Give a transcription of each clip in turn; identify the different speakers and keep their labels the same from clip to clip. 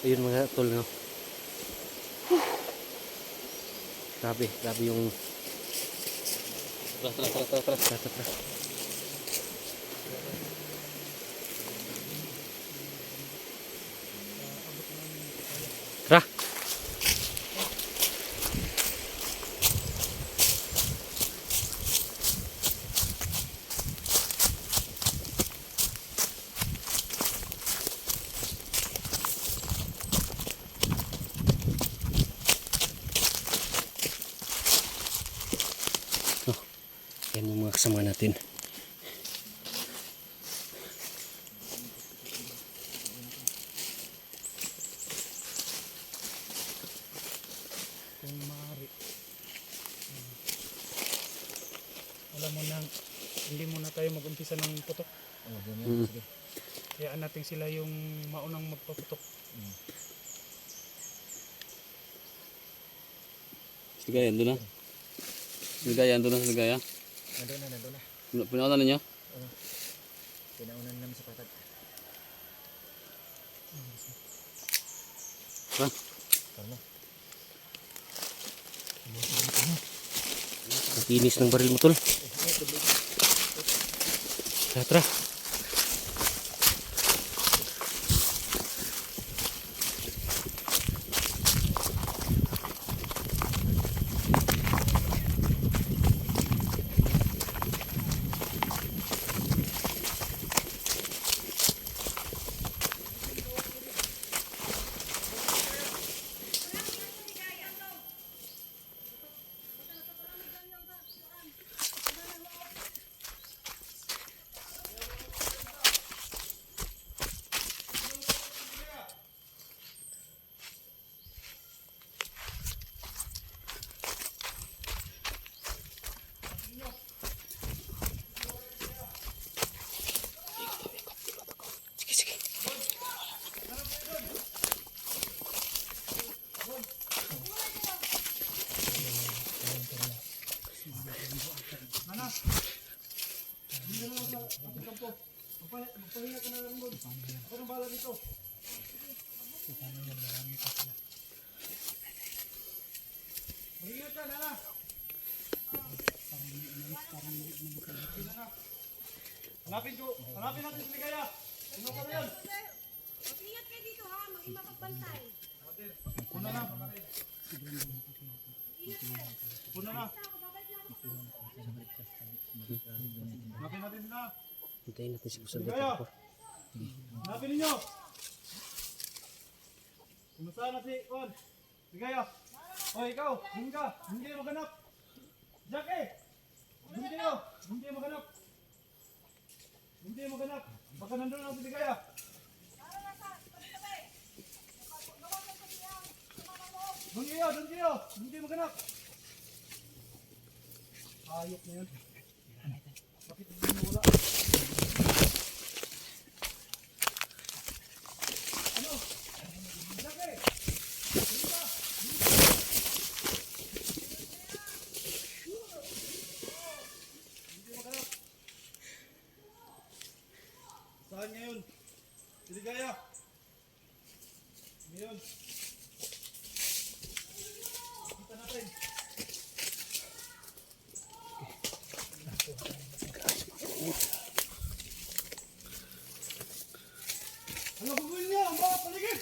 Speaker 1: Ayun mga tol no. Grabe, grabe yung Tara, tara, tara, tara, tara, tara, tara. Tara. Kasama natin.
Speaker 2: kung maaari. Alam mo nang hindi muna tayo mag-umpisa ng putok.
Speaker 1: Mm.
Speaker 2: Kayaan natin sila yung maunang magpaputok.
Speaker 1: Ligaya, doon na. Ligaya, doon na, ligaya.
Speaker 3: Nandun na, nandun na.
Speaker 1: Pinawalan ninyo?
Speaker 3: Pinaunan namin sa patag.
Speaker 1: Ha?
Speaker 3: Tama.
Speaker 1: Ang kinis ng baril mo, tol. Tara, tara. Sige, sige.
Speaker 2: Hanapin ko, hanapin natin si Ligaya. Sino ka na yan?
Speaker 4: Ingat kayo dito ha, maging mapagbantay.
Speaker 2: Una na. Una na. Natin sila.
Speaker 1: Hintayin natin si Busal
Speaker 2: Ligaya.
Speaker 1: dito.
Speaker 2: Hanapin ninyo. Kumusta na si Juan? Ligaya. O ikaw, hindi ka, hindi kayo maghanap. Jackie! Hindi kayo, hindi kayo maghanap. Hindi kayo maghanap. Baka nandun ang si Ligaya. Doon kayo, doon kayo. Hindi kayo maghanap. Ayok na yun. Bakit hindi mo wala? Saan ngayon? Siligaya. Ngayon. Kita natin. Ano gagawin niya? Ang mga paligid!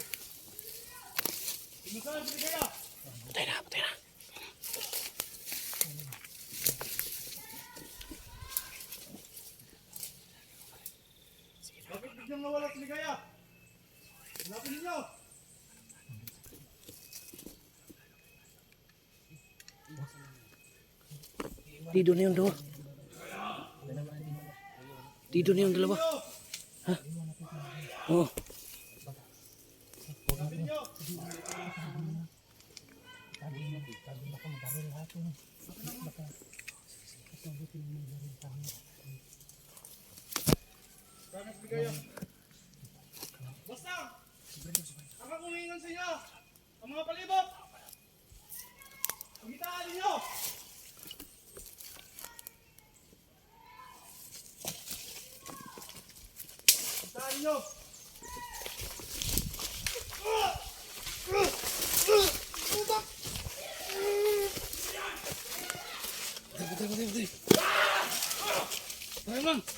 Speaker 2: Sinusahan Siligaya.
Speaker 1: Patay na, patay na.
Speaker 2: Bakit biglang nawala Siligaya? Hanapin ninyo!
Speaker 1: Dito na yung dalawa. Dito na yung dalawa.
Speaker 2: Hanapin ninyo! Bakit Siligaya? Humingan sa inyo! Ang mga palibot!
Speaker 5: Pagitaan ninyo! Pagitaan ninyo!
Speaker 6: Tayo lang.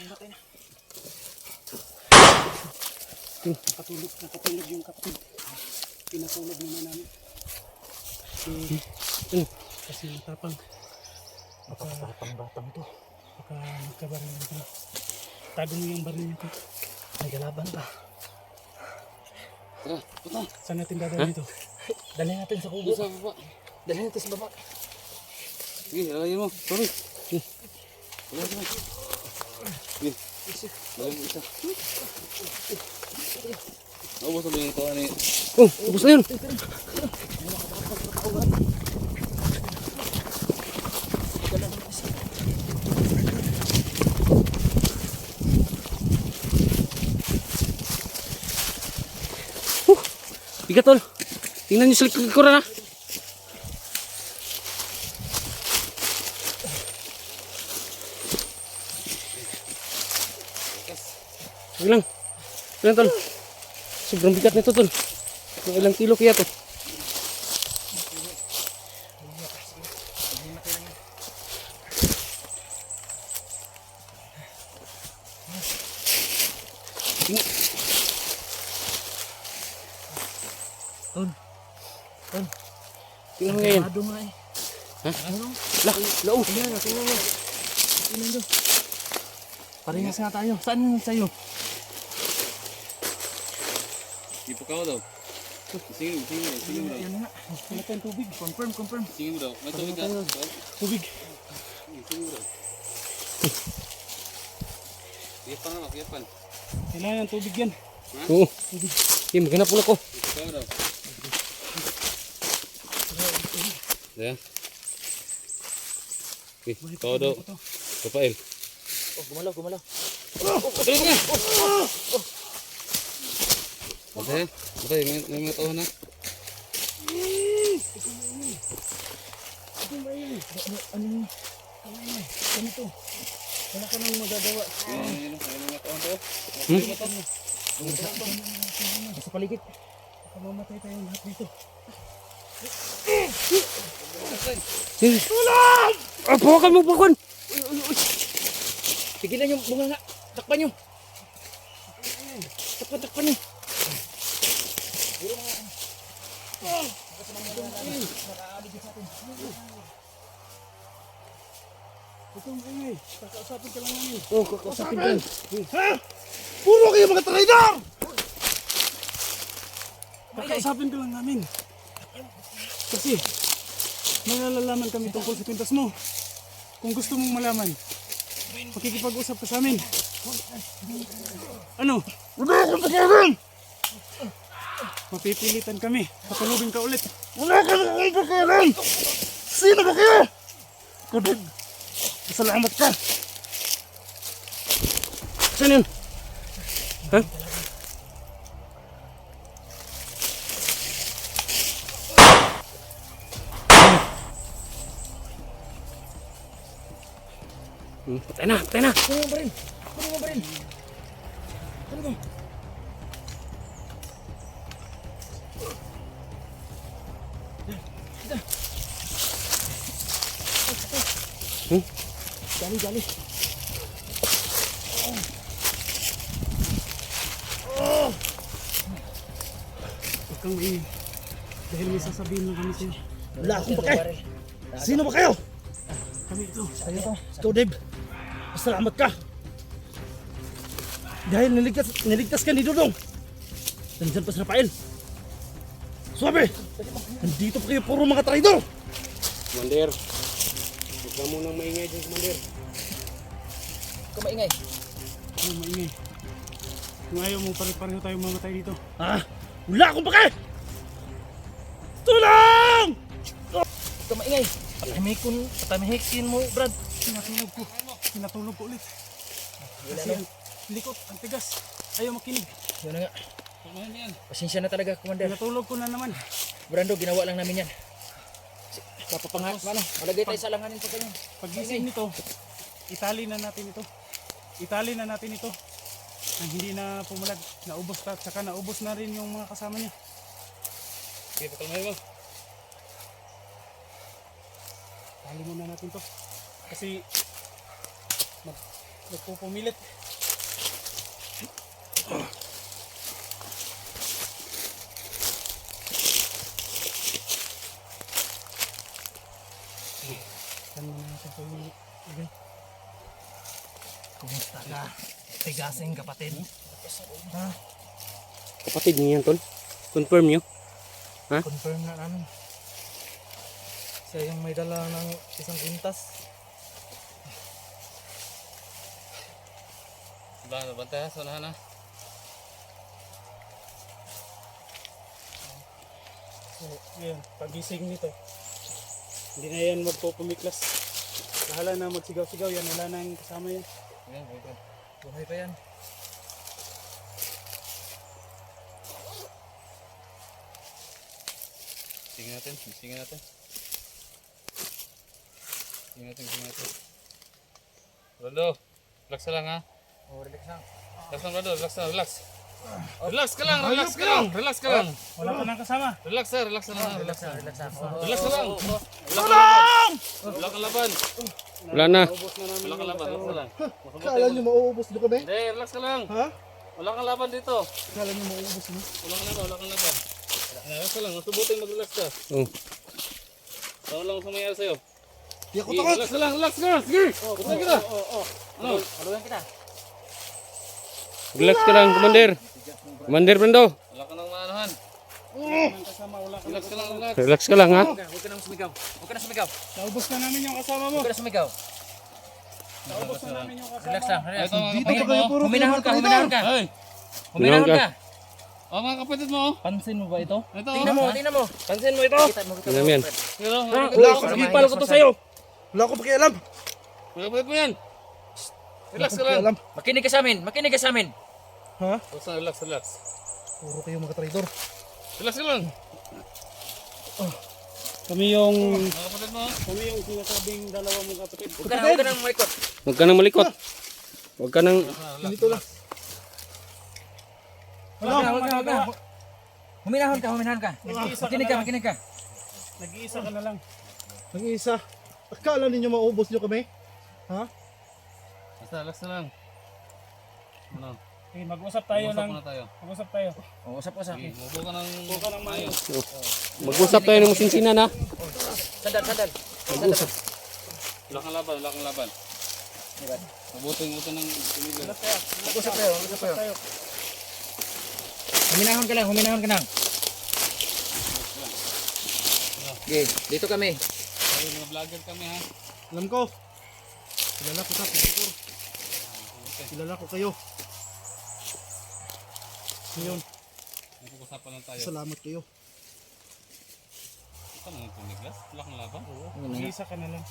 Speaker 3: buhatin niyo.
Speaker 5: Nakatulog, nakatulog yung kapatid. Pinatulog naman namin. Si, kasi matapang. Baka,
Speaker 3: Batang batang to.
Speaker 5: baka magkabaril nito. Tago mo yung baril nito.
Speaker 3: May galaban pa.
Speaker 6: Tara, punta.
Speaker 5: Saan natin dadalhin ito?
Speaker 3: Dalhin natin sa kubo.
Speaker 6: Sa baba.
Speaker 3: Dalhin natin sa baba.
Speaker 6: Sige, lalayin mo. Sorry. Sige. Lalayin mo. Sige. Lalayin mo isa. Naubos na yung? Ano yun?
Speaker 3: Oh, ubos na yun.
Speaker 6: Bigat tol. Tingnan niyo sa likod ko na. Sige lang. Lang tol. Sobrang bigat nito tol. Mga ilang kilo kaya to.
Speaker 3: Ton. Ton.
Speaker 6: Tingnan mo ngayon.
Speaker 3: Ado nga eh.
Speaker 6: Ha? La, lao.
Speaker 3: Ayan, tingnan mo. Tingnan nyo. Parehas nga tayo. Saan yung sa'yo?
Speaker 6: Ipo ka daw. Sige, sige, sige mo daw.
Speaker 3: Yan nga. Wala tayong tubig. Confirm, confirm.
Speaker 6: Sige mo daw. May tubig ka.
Speaker 3: Tubig.
Speaker 6: Sige mo daw. Kaya pa nga, kaya pa.
Speaker 5: Kailangan ng tubig yan.
Speaker 6: Oo. Okay, maghanap muna ko. Ikaw daw. Ayan. Okay, ikaw daw. Rafael.
Speaker 3: Oh, gumalaw, gumalaw.
Speaker 6: Matay, matay, may, may mga tao na.
Speaker 3: Ano yun? Ano to? Wala ka nang magagawa.
Speaker 6: Ayun, ayun, ayun, mga tao to.
Speaker 3: Sa paligid.
Speaker 5: Mamatay tayong lahat dito.
Speaker 6: Tulong! Ah, buwakan mo, buwakan!
Speaker 3: Tigilan yung bunga nga. Takpan nyo. Takpan, takpan nyo.
Speaker 5: Ito ang ingay. Kakausapin ka lang namin.
Speaker 3: Oh, kakausapin ko.
Speaker 5: Ha? Puro kayo mga traidor! Kakausapin ka lang namin. Kasi, may nalalaman kami tungkol sa pintas mo. Kung gusto mong malaman, makikipag-usap ka sa amin. Ano? Wala akong pakialam! Mapipilitan kami. Patulugin ka ulit. Wala ka nang pakialam! Sino ba kayo? Kapit, salamat ka.
Speaker 6: Saan yun? Ha? Patay na, patay na.
Speaker 3: Kunin mo ba rin? Kunin mo ba rin? Ano ba?
Speaker 6: Hmm?
Speaker 3: Gali, gali.
Speaker 5: kang maingay. Dahil may sasabihin lang kami sa'yo.
Speaker 3: Wala akong pake. Sino ba kayo?
Speaker 5: Kami ito.
Speaker 3: Sa'yo to. Ikaw, Dave. Masalamat ka. Dahil niligtas, niligtas ka ni Dudong. Nandyan pa si Rafael. Suwabe! Nandito pa kayo puro mga traidor!
Speaker 6: Commander. Huwag ka munang maingay dyan, Commander.
Speaker 3: Kumaingay.
Speaker 5: Ay, maingay. Kung ayaw mo, pare-pareho tayo mamatay dito.
Speaker 3: Ah! Wala akong pake! Kumaingay. Patahimikon, patahimikin mo, Brad.
Speaker 5: Sinatulog ko. Sinatulog ko ulit. Kasi
Speaker 3: na.
Speaker 5: ang likot, ang tigas. Ayaw makinig.
Speaker 3: Yun na nga. Pasensya na talaga, Commander.
Speaker 5: Sinatulog ko na naman.
Speaker 3: Brando, ginawa lang namin yan. Papapanga, ano, malagay tayo sa langanin pa kanya.
Speaker 5: Pagising nito, itali na natin ito. Itali na natin ito. Nang hindi na pumulag. Naubos pa. Tsaka naubos na rin yung mga kasama niya.
Speaker 6: Sige, pakalmahin mo.
Speaker 5: Tali muna natin to. Kasi mag, nagpupumilit. Tali muna natin to yung ilagay.
Speaker 3: Kumusta ka? Tigasing kapatid. Ha?
Speaker 6: Kapatid niyo yan, Tol. Confirm niyo.
Speaker 3: Confirm na namin. Siya yung may dala ng isang quintas.
Speaker 6: Ba, bantay ha, sunahan ha.
Speaker 5: Ayan, pagising nito. Hindi na yan magpupumiklas. Bahala na magsigaw-sigaw yan. Wala nang kasama yan.
Speaker 6: Ayan, ayan.
Speaker 3: Buhay pa yan.
Speaker 6: Tingnan natin, tingnan natin. Natin, tingnan natin. Rolando, relax ka lang ha.
Speaker 3: Oh, relax lang.
Speaker 6: Relax lang, Rolando, relax lang, relax. Relax ka lang, relax ka lang, relax ka lang.
Speaker 5: Wala ka nang kasama.
Speaker 6: Relax ha, relax na lang, relax
Speaker 3: Relax lang, relax lang. Oh,
Speaker 6: Relax ka lang. Wala kang laban. Wala kang laban. Wala na.
Speaker 5: Na
Speaker 6: Wala kang laban, relax ka lang.
Speaker 3: Kala nyo mauubos nyo kami?
Speaker 6: Hindi, relax ka lang.
Speaker 5: Ha?
Speaker 6: Wala kang laban dito.
Speaker 5: Kala niyo mauubos mo?
Speaker 6: Wala kang laban, wala kang laban. Relax ka lang, masubutin mag-relax ka. Oo. Tawag lang sa mayroon sa'yo.
Speaker 3: Di ako takot!
Speaker 6: relax ka lang, relax ka lang. Sige, patay ka na. Ano?
Speaker 3: Haluan kita.
Speaker 6: Relax ka lang, Commander. Commander Brando. Wala ka nang
Speaker 5: ka.
Speaker 6: Relax ka lang, relax. Relax ka lang, ha?
Speaker 3: Huwag ka, ka nang sumigaw. Huwag ka nang sumigaw.
Speaker 5: Naubos na namin yung kasama mo.
Speaker 3: Huwag ka nang sumigaw.
Speaker 5: Naubos na namin yung kasama
Speaker 3: Relax lang, relax. Dito pa kayo
Speaker 6: mo.
Speaker 3: puro Huminahon ka, huminahon ka. Huminahon ka.
Speaker 6: oh, mga kapatid mo. oh.
Speaker 3: Pansin mo ba ito?
Speaker 6: Ito,
Speaker 3: Tingnan mo, tingnan mo. Pansin mo ito. Kita mo, kita
Speaker 6: Tingnan
Speaker 3: mo.
Speaker 6: mo yan.
Speaker 3: Fred.
Speaker 6: Pero,
Speaker 3: Wala ako,
Speaker 6: ipal ko to sa'yo.
Speaker 3: Wala akong pakialam.
Speaker 6: Mga kapatid mo yan. Relax ka lang.
Speaker 3: Makinig ka sa amin, makinig ka sa amin.
Speaker 5: Ha?
Speaker 6: Relax, relax, relax.
Speaker 3: Puro kayo mga traidor.
Speaker 6: Relax ka lang.
Speaker 5: Kami yung
Speaker 6: Mga kapatid mo. oh.
Speaker 5: kami yung sinasabing dalawa mong kapatid.
Speaker 3: Huwag ka, huwag ka nang maikot.
Speaker 6: Huwag ka nang malikot. Huwag ka nang...
Speaker 5: Dito lang.
Speaker 3: Huwag ka, huwag ka, huwag ka. Huminahon ka, huminahon ka. Makinig
Speaker 5: na
Speaker 3: ka, makinig ka.
Speaker 5: Nag-iisa ka na lang.
Speaker 1: Nag-iisa. Akala ninyo maubos nyo kami? Ha?
Speaker 6: Basta, relax na lang. Ano?
Speaker 5: Okay, mag-usap tayo
Speaker 6: Usap
Speaker 5: ng
Speaker 6: muna tayo.
Speaker 5: mag-usap tayo.
Speaker 3: O, usap-usap.
Speaker 6: Sige, mubo ka ng...
Speaker 5: Huwag ka nang maayos.
Speaker 6: Mag-usap tayo ng musinsinan, ha?
Speaker 3: Sandal, sandal. Sandal.
Speaker 6: Wala kang laban, wala kang laban. Mabuting ito ng tumigil.
Speaker 3: Mag-usap tayo, mag-usap tayo. Huminahon ka lang, huminahon ka lang. Okay, dito kami.
Speaker 6: Tayo mga vlogger kami, ha?
Speaker 1: Alam ko. Kilala ko ta, Kukur. Kilala ko kayo. Ngayon,
Speaker 6: Nagpag-usapan lang tayo.
Speaker 1: salamat kayo.
Speaker 6: Ito na ng tumiglas. Wala kang laban.
Speaker 5: Mag-iisa ka na lang.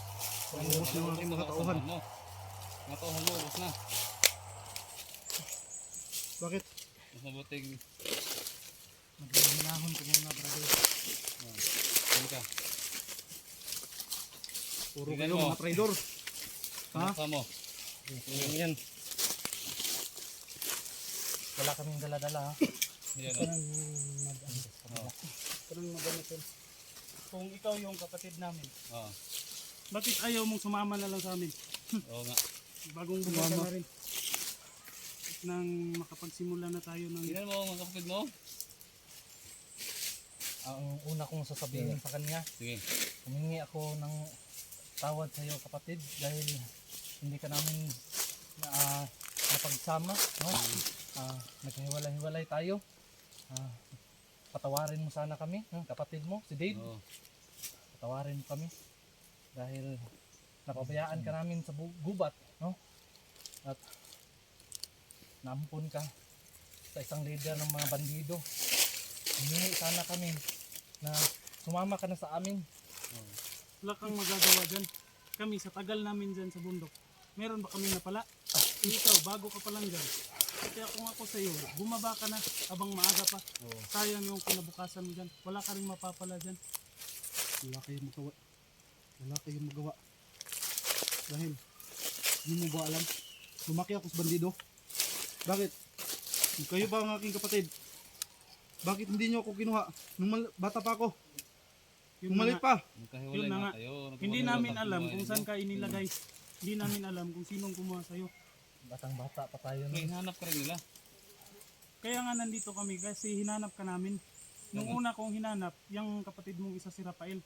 Speaker 1: Ubus ng aking mga tauhan.
Speaker 6: Mga tauhan mo, ubos na.
Speaker 1: Bakit?
Speaker 6: Mas mabuting...
Speaker 1: Maghinahon ko muna, brother.
Speaker 6: Ano ka?
Speaker 1: Puro kayo
Speaker 6: mo.
Speaker 1: mga traidor. Ha?
Speaker 6: Ano mo? Yan, yan.
Speaker 3: Wala kaming dala-dala ha.
Speaker 6: Yan, oh.
Speaker 5: Parang maganitin. Kung ikaw yung kapatid namin,
Speaker 6: Oo.
Speaker 5: bakit ayaw mong sumama na lang sa amin?
Speaker 6: Oo nga.
Speaker 5: Bagong bumasa na rin. Nang makapagsimula na tayo ng...
Speaker 6: Tingnan mo mga kapatid mo.
Speaker 3: ang una kong sasabihin sa kanya,
Speaker 6: Sige.
Speaker 3: humingi ako ng tawad sa iyo kapatid dahil hindi ka namin na napagsama, no? Ah, naghiwalay-hiwalay tayo. Ah, patawarin mo sana kami, no? kapatid mo, si Dave.
Speaker 6: Oo.
Speaker 3: Patawarin mo kami dahil napabayaan ka namin sa gubat, no? At naampun ka sa isang leader ng mga bandido. Humingi sana kami na sumama ka na sa amin.
Speaker 5: Wala kang magagawa dyan. Kami sa tagal namin dyan sa bundok. Meron ba kami napala? Ah, ikaw, bago ka pa lang dyan. Kaya kung ako sa iyo, bumaba ka na abang maaga pa. Sayang yung kinabukasan mo dyan. Wala ka rin mapapala dyan.
Speaker 2: Wala kayong magawa. Wala kayong magawa. Dahil, hindi mo ba alam? Lumaki ako sa bandido. Bakit? Kayo ba ang aking kapatid? Bakit hindi niyo ako kinuha? Nung mal- bata pa ako.
Speaker 5: Yun
Speaker 2: Nung
Speaker 5: na
Speaker 2: maliit
Speaker 5: nga.
Speaker 2: pa.
Speaker 5: Yun na nga.
Speaker 6: kayo.
Speaker 5: Hindi namin
Speaker 6: na
Speaker 5: alam
Speaker 6: tayo.
Speaker 5: kung saan ka inilagay. Hindi namin alam kung sinong kumuha sa'yo.
Speaker 3: Batang bata pa tayo
Speaker 6: May hanap ka rin nila.
Speaker 5: Kaya nga nandito kami kasi hinanap ka namin. Nung una kong hinanap, yung kapatid mong isa si Rafael.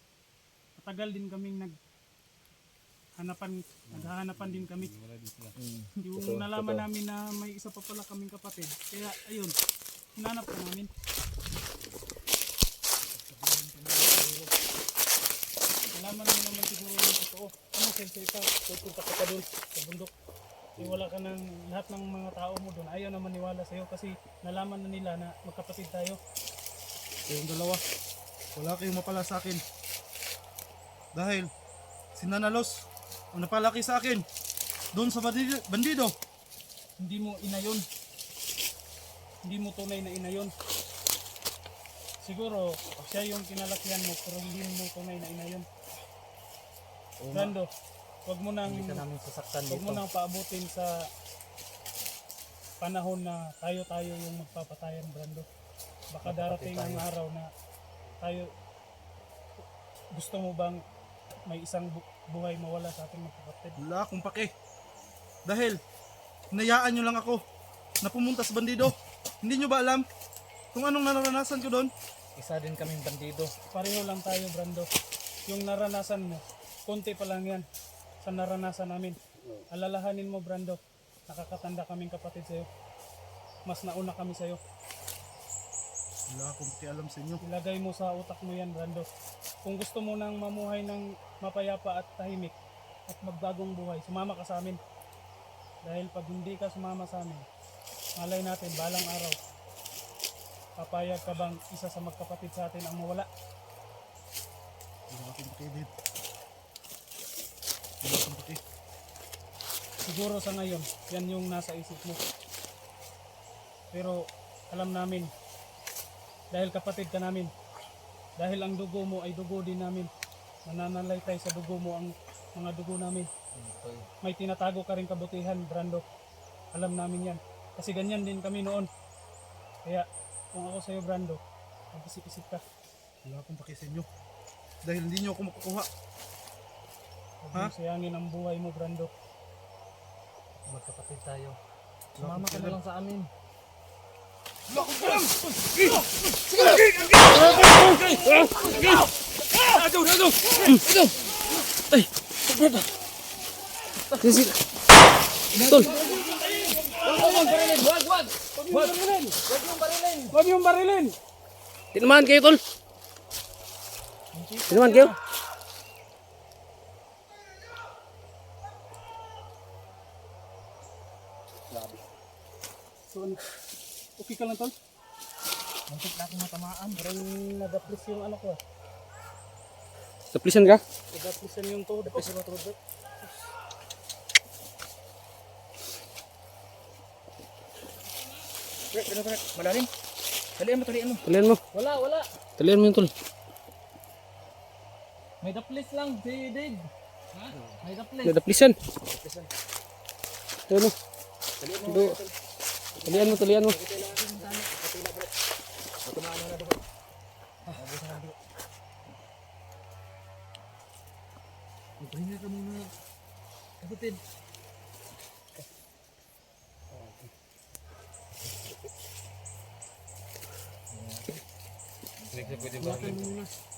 Speaker 5: Matagal din kaming nag hanapan, naghahanapan din kami.
Speaker 6: Wala din sila.
Speaker 5: Yung nalaman namin na may isa pa pala kaming kapatid. Kaya ayun, hinanap ka namin. Nalaman mo naman siguro yung totoo. Ano sensei ka? Pupunta ka pa doon sa bundok. Eh, wala ka ng lahat ng mga tao mo doon. Ayaw naman niwala sa'yo kasi nalaman na nila na magkapatid tayo.
Speaker 2: Kayong dalawa. Wala kayong mapala sa akin. Dahil, sinanalos ang napalaki sa akin. Doon sa bandido. bandido.
Speaker 5: Hindi mo ina yun. Hindi mo tunay na ina yun. Siguro, siya yung kinalakihan mo, pero hindi mo tunay na Brando, wag mo nang
Speaker 3: Hindi ka namin sasaktan
Speaker 5: wag mo
Speaker 3: dito.
Speaker 5: nang paabutin sa panahon na tayo-tayo yung magpapatayan, Brando. Baka darating ang araw na tayo gusto mo bang may isang bu- buhay mawala sa ating magkapatid?
Speaker 2: Wala akong pake. Dahil, hinayaan nyo lang ako na pumunta sa bandido. Hindi nyo ba alam kung anong naranasan ko doon?
Speaker 3: Isa din kaming bandido.
Speaker 5: Pareho lang tayo, Brando. Yung naranasan mo, konti pa lang yan sa naranasan namin. Alalahanin mo, Brando, nakakatanda kaming kapatid sa'yo. Mas nauna kami sa'yo.
Speaker 2: Wala akong pakialam sa inyo.
Speaker 5: Ilagay mo sa utak mo yan, Brando. Kung gusto mo nang mamuhay ng mapayapa at tahimik at magbagong buhay, sumama ka sa amin. Dahil pag hindi ka sumama sa amin, malay natin, balang araw, papayag ka bang isa sa magkapatid sa atin ang mawala?
Speaker 2: Wala akong pake, Dave. Wala akong pake.
Speaker 5: Siguro sa ngayon, yan yung nasa isip mo. Pero alam namin, dahil kapatid ka namin, dahil ang dugo mo ay dugo din namin, mananalaytay sa dugo mo ang mga dugo namin. May tinatago ka rin kabutihan, Brando. Alam namin yan. Kasi ganyan din kami noon. Kaya, kung ako sa'yo, Brando, mag-isip-isip ka.
Speaker 2: Wala akong pake sa. Dahil hindi nyo ako makukuha. Ha?
Speaker 5: sayangin ang buhay mo, Brando.
Speaker 3: Magkapatid tayo. Sumama ka na lang sa amin.
Speaker 5: Huwag yung barilin!
Speaker 1: Tinaman kayo, tol. Tinaman kayo.
Speaker 5: So, ano? Okay ka lang, tol?
Speaker 3: Muntik na akong matamaan.
Speaker 5: Parang nadaplis yung ano ko. ah.
Speaker 1: Taplisan ka?
Speaker 5: Nadaplisan yung tuhod ko. Sa tuhod ko.
Speaker 3: Malalim. Talian mo, talian mo.
Speaker 1: Talian mo.
Speaker 3: Wala, wala.
Speaker 1: Talian mo yung tol.
Speaker 3: May daplis lang si Dave. May daplis.
Speaker 1: Nadaplisan. Talian mo. Do- Talian mo, talian mo.
Speaker 3: Magpahinga ka muna. Kapatid. Hindi ka pwede bakit.